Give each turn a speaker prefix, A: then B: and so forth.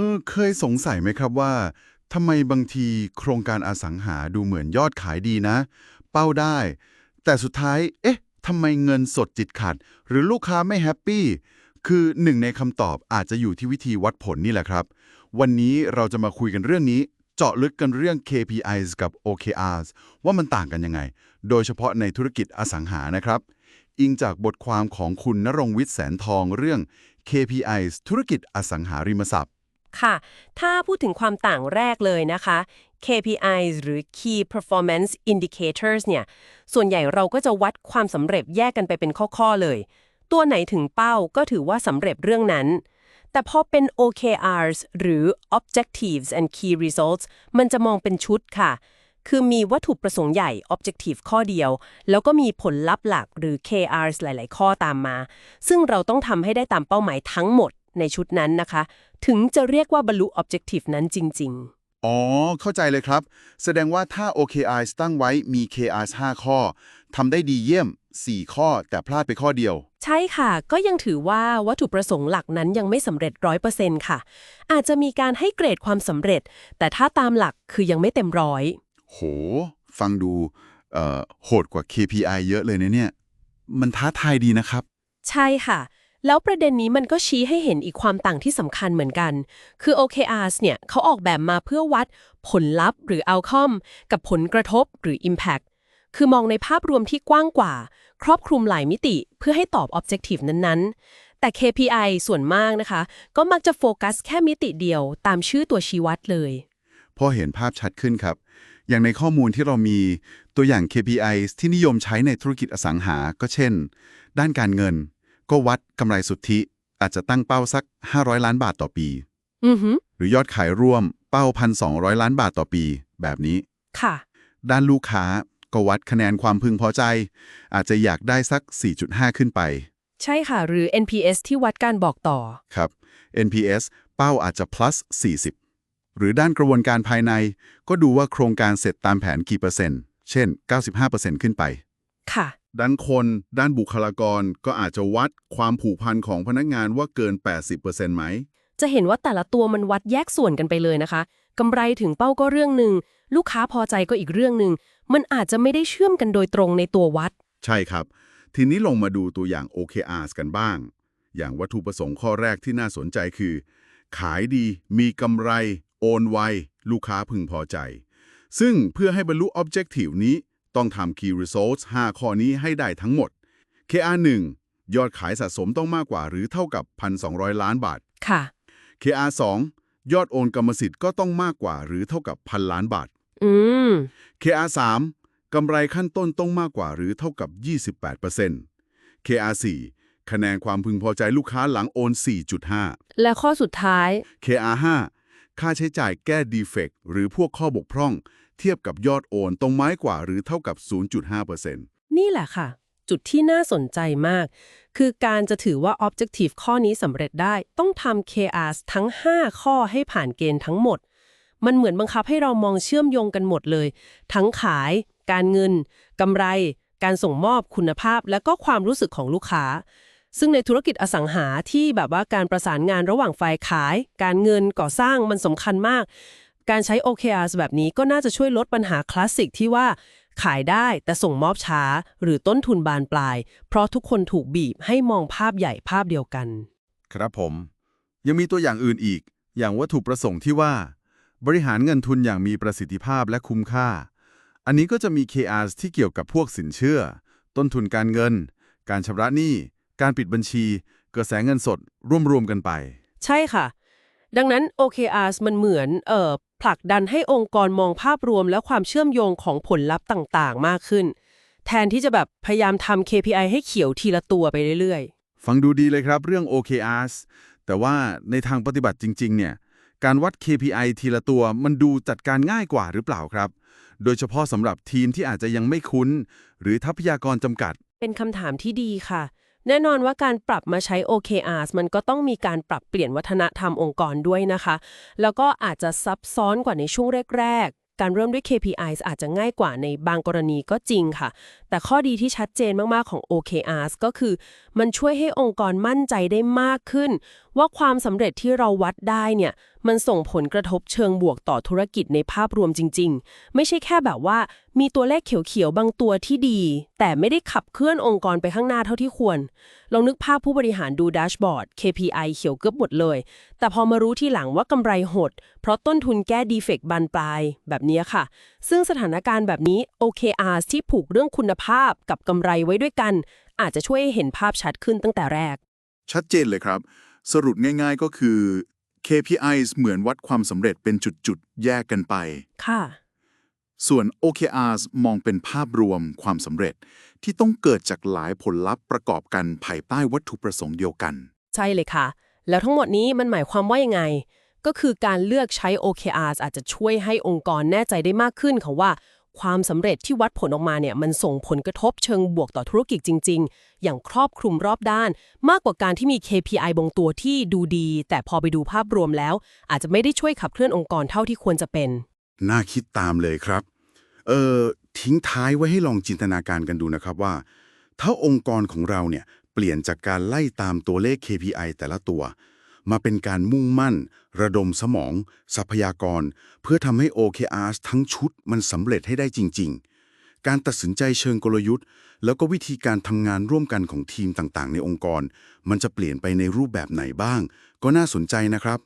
A: ออเคยสงสัยไหมครับว่าทำไมบางทีโครงการอสังหาดูเหมือนยอดขายดีนะ เป้าได้ แต่สุดท้าย เอ๊ะทำไมเงินสดจิตขัด หรือลูกค้าไม่แฮปปี้ คือหนึ่งในคำตอบอาจจะอยู่ที่วิธีวัดผลนี่แหละครับ วันนี้เราจะมาคุยกันเรื่องนี้ เจาะลึกกันเรื่อง KPIs กับ OKRs ว่ามันต่างกันยังไง โดยเฉพาะในธุรกิจอสังหานะครับ อิงจากบทความของคุณนรงวิทย์แสนทองเรื่อง KPIs ธุรกิจอสังหาริมทรัพย์
B: ค่ะ ถ้าพูดถึงความต่างแรกเลยนะคะ KPIs หรือ Key Performance Indicators เนี่ย ส่วนใหญ่เราก็จะวัดความสำเร็จแยกกันไปเป็นข้อ ๆ เลย ตัวไหนถึงเป้าก็ถือว่าสำเร็จเรื่องนั้น แต่พอเป็น OKRs หรือ Objectives and Key Results มันจะมองเป็นชุดค่ะ คือมีวัตถุประสงค์ใหญ่ Objective ข้อเดียว แล้วก็มีผลลัพธ์หลักหรือ KRs หลาย ๆ ข้อตามมา ซึ่งเราต้องทำให้ได้ตามเป้าหมายทั้งหมด ในชุดนั้นนะคะ ถึงจะเรียกว่าบรรลุ Objective นั้นจริง ๆ
A: อ๋อ เข้าใจเลยครับ แสดงว่าถ้า OKRs ตั้งไว้มี KRs 5 ข้อ ทำได้ดีเยี่ยม 4 ข้อ แต่พลาดไปข้อเดียว
B: ใช่ค่ะ ก็ยังถือว่าวัตถุประสงค์หลักนั้นยังไม่สำเร็จร้อยเปอร์เซ็นต์ค่ะ อาจจะมีการให้เกรดความสำเร็จ แต่ถ้าตามหลักคือยังไม่เต็มร้อย
A: โห ฟังดูเอ่อโหดกว่า KPI เยอะเลยนะเนี่ย มันท้าทายดีนะครับ
B: ใช่ค่ะ แล้วประเด็นนี้มันก็ชี้ให้เห็นอีกความต่างที่สำคัญเหมือนกัน คือ OKRs เนี่ยเขาออกแบบมาเพื่อวัดผลลัพธ์หรือ outcome กับผลกระทบหรือ impact คือมองในภาพรวมที่กว้างกว่า ครอบคลุมหลายมิติเพื่อให้ตอบ objective นั้นๆ แต่ KPI ส่วนมากนะคะ ก็มักจะโฟกัสแค่มิติเดียวตามชื่อตัวชี้วัดเลย
A: พอเห็นภาพชัดขึ้นครับ อย่างในข้อมูลที่เรามีตัวอย่าง KPI ที่นิยมใช้ในธุรกิจอสังหา ก็เช่น ด้านการเงิน ก็วัดกำไรสุทธิ อาจจะตั้งเป้าสัก 500 ล้านบาทต่อปี
B: อือฮึ
A: หรือยอดขายร่วมเป้า 1,200 ล้านบาทต่อปี แบบนี้
B: ค่ะ
A: ด้านลูกค้าก็วัดคะแนนความพึงพอใจ อาจจะอยากได้สัก 4.5 ขึ้นไป
B: ใช่ค่ะ หรือ NPS ที่วัดการบอกต่อ
A: ครับ NPS เป้าอาจจะ plus 40 หรือด้านกระบวนการภายใน ก็ดูว่าโครงการเสร็จตามแผนกี่เปอร์เซ็นต์ เช่น 95%ขึ้นไป
B: ค่ะ
A: ด้านคน ด้านบุคลากรก็อาจจะวัดความผูกพันของพนักงานว่าเกิน 80%ไหม
B: จะเห็นว่าแต่ละตัวมันวัดแยกส่วนกันไปเลยนะคะกำไรถึงเป้าก็เรื่องหนึ่งลูกค้าพอใจก็อีกเรื่องหนึ่งมันอาจจะไม่ได้เชื่อมกันโดยตรงในตัววัด
A: ใช่ครับ ทีนี้ลงมาดูตัวอย่าง OKRs กันบ้าง อย่างวัตถุประสงค์ข้อแรกที่น่าสนใจคือ ขายดี มีกำไร โอนไว ลูกค้าพึงพอใจ ซึ่งเพื่อให้บรรลุ Objective นี้ ต้องทำ Key Results 5 ข้อนี้ให้ได้ทั้งหมด KR 1 ยอดขายสะสมต้องมากกว่าหรือเท่ากับ 1,200 ล้านบาท
B: ค่ะ
A: KR 2 ยอดโอนกรรมสิทธิ์ก็ต้องมากกว่าหรือเท่ากับพันล้านบาท
B: อืม
A: KR 3 กำไรขั้นต้นต้องมากกว่าหรือเท่ากับ 28% KR 4 คะแนนความพึงพอใจลูกค้าหลังโอน 4.5
B: และข้อสุดท้าย
A: KR 5 ค่าใช้จ่ายแก้ดีเฟกหรือพวกข้อบกพร่อง เทียบกับยอดโอนต้องไม้กว่าหรือเท่ากับ 0.5%
B: นี่แหละค่ะ จุดที่น่าสนใจมาก คือการจะถือว่า Objective ข้อนี้สำเร็จได้ ต้องทำ KRs ทั้ง 5 ข้อให้ผ่านเกณฑ์ทั้งหมด มันเหมือนบังคับให้เรามองเชื่อมโยงกันหมดเลย ทั้งขาย การเงินกำไร การส่งมอบคุณภาพ และก็ความรู้สึกของลูกค้า ซึ่งในธุรกิจอสังหาที่แบบว่าการประสานงานระหว่างฝ่ายขาย การเงินก่อสร้างมันสำคัญมาก การใช้ OKRs แบบนี้ก็น่าจะช่วยลดปัญหาคลาสสิกที่ว่า ขายได้แต่ส่งมอบช้า หรือต้นทุนบานปลาย เพราะทุกคนถูกบีบให้มองภาพใหญ่ภาพเดียวกัน
A: ครับผม ยังมีตัวอย่างอื่นอีก อย่างวัตถุประสงค์ที่ว่า บริหารเงินทุนอย่างมีประสิทธิภาพและคุ้มค่า อันนี้ก็จะมี KRs ที่เกี่ยวกับพวกสินเชื่อ ต้นทุนการเงิน การชำระหนี้ การปิดบัญชี กระแสเงินสด รวมๆกันไป
B: ใช่ค่ะดังนั้น OKRs มันเหมือนเอ่อ ผลักดันให้องค์กรมองภาพรวมและความเชื่อมโยงของผลลัพธ์ต่างๆ มากขึ้น แทนที่จะแบบพยายามทำ KPI ให้เขียวทีละตัวไปเรื่อย
A: ฟังดูดีเลยครับเรื่อง OKRs แต่ว่าในทางปฏิบัติจริง ๆ เนี่ย การวัด KPI ทีละตัวมันดูจัดการง่ายกว่าหรือเปล่าครับ โดยเฉพาะสำหรับทีมที่อาจจะยังไม่คุ้น หรือทรัพยากรจำกัด
B: ๆเป็นคำถามที่ดีค่ะ แน่นอนว่าการปรับมาใช้ OKRs มันก็ต้องมีการปรับเปลี่ยนวัฒนธรรมองค์กรด้วยนะคะ แล้วก็อาจจะซับซ้อนกว่าในช่วงแรกๆ การเริ่มด้วย KPIs อาจจะง่ายกว่าในบางกรณีก็จริงค่ะ แต่ข้อดีที่ชัดเจนมากๆของ OKRs ก็คือ มันช่วยให้องค์กรมั่นใจได้มากขึ้นว่าความสำเร็จที่เราวัดได้เนี่ยมันส่งผลกระทบเชิงบวกต่อธุรกิจในภาพรวมจริง ๆ ไม่ใช่แค่แบบว่า มีตัวเลขเขียวๆ บางตัวที่ดี แต่ไม่ได้ขับเคลื่อนองค์กรไปข้างหน้าเท่าที่ควร ลองนึกภาพผู้บริหารดูแดชบอร์ด KPI เขียวเกือบหมดเลย แต่พอมารู้ที่หลังว่ากำไรหด เพราะต้นทุนแก้ดีเฟกต์บานปลาย แบบนี้ค่ะ ซึ่งสถานการณ์แบบนี้ OKR ที่ผูกเรื่องคุณภาพกับกำไรไว้ด้วยกัน อาจจะช่วยให้เห็นภาพชัดขึ้นตั้งแต่แรก
C: ชัดเจนเลยครับ สรุปง่ายๆก็คือ KPIs เหมือนวัดความสำเร็จเป็นจุดๆ แยกกันไป
B: ค่ะ
C: ส่วน OKRs มองเป็นภาพรวมความสำเร็จที่ต้องเกิดจากหลายผลลัพธ์ประกอบกันภายใต้วัตถุประสงค์เดียวกัน
B: ใช่เลยค่ะ แล้วทั้งหมดนี้มันหมายความว่ายังไง ก็คือการเลือกใช้ OKRs อาจจะช่วยให้องค์กรแน่ใจได้มากขึ้นค่ะว่า ความสำเร็จที่วัดผลออกมาเนี่ยมันส่งผลกระทบเชิงบวกต่อธุรกิจจริง ๆ อย่างครอบคลุมรอบด้าน มากกว่าการที่มี KPI บางตัวที่ดูดี แต่พอไปดูภาพรวมแล้ว อาจจะไม่ได้ช่วยขับเคลื่อนองค์กรเท่าที่ควรจะเป็น
A: น่าคิดตามเลยครับ เออทิ้งท้ายไว้ให้ลองจินตนาการกันดูนะครับว่า ถ้าองค์กรของเราเนี่ยเปลี่ยนจากการไล่ตามตัวเลข KPI แต่ละตัว มาเป็นการมุ่งมั่น ระดมสมอง ทรัพยากร เพื่อทำให้ OKRs ทั้งชุดมันสำเร็จให้ได้จริง ๆ การตัดสินใจเชิงกลยุทธ์ แล้วก็วิธีการทำงานร่วมกันของทีมต่างๆ ในองค์กร มันจะเปลี่ยนไปในรูปแบบไหนบ้าง ก็น่าสนใจนะครับ